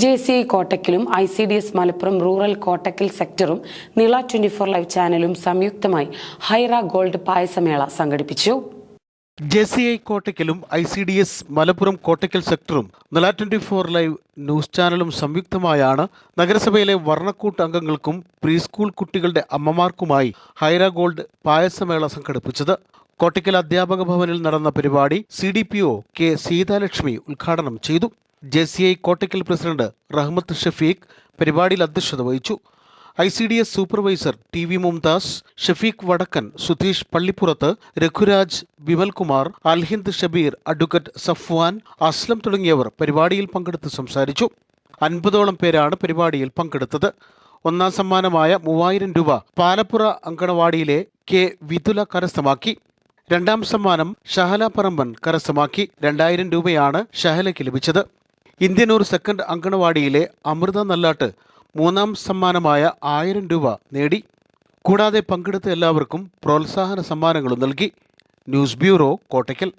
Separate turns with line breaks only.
J C I കോട്ടക്കലും I C D S Malappuram rural Kottakkal സെക്ടറും Nila twenty four live ചാനലും സംയുക്തമായി Haira gold പായസമേള സംഘടിപ്പിച്ചു.
J C I കോട്ടയ്ക്കലും I C D S Malappuram Kottakkal സെക്ടറും Nila twenty four live news ചാനലും സംയുക്തമായാണ് നഗരസഭയിലെ വർണക്കൂട്ട് അംഗങ്ങൾക്കും pre school കുട്ടികളുടെ അമ്മമാർക്കുമായി ഹൈറ gold പായസമേള സംഘടിപ്പിച്ചത്. കോട്ടക്കൽ അധ്യാപക ഭവനിൽ നടന്ന പരിപാടി C D P O K Seethalakshmi ഉദ്ഘാടനം ചെയ്തു. J C I Kottakkal president Rahmath Shafeeq പരിപാടിയിൽ അധ്യക്ഷത വഹിച്ചു. I C D S supervisor T V Mumtaz Shafeeq Vadakkan Sudheesh Pallippurath Raghuraj Vimalkumar Alhind Shabeer advocate Safwan Aslam തുടങ്ങിയവർ പരിപാടിയിൽ പങ്കെടുത്ത് സംസാരിച്ചു. അൻപതോളം പേരാണ് പരിപാടിയിൽ പങ്കെടുത്തത്. ഒന്നാം സമ്മാനമായ മൂവായിരം രൂപ പാലപ്പുറ അങ്കണവാടിയിലെ കെ വിതുല കരസ്ഥമാക്കി. രണ്ടാം സമ്മാനം ഷഹല പറമ്പൻ കരസ്ഥമാക്കി. രണ്ടായിരം രൂപയാണ് ഷഹലയ്ക്ക് ലഭിച്ചത്. ഇന്ത്യനൂർ സെക്കൻഡ് അങ്കണവാടിയിലെ അമൃത നല്ലാട്ട് മൂന്നാം സമ്മാനമായ ആയിരം രൂപ നേടി. കൂടാതെ പങ്കെടുത്ത എല്ലാവർക്കും പ്രോത്സാഹന സമ്മാനങ്ങളും നൽകി. News bureau Kottakkal.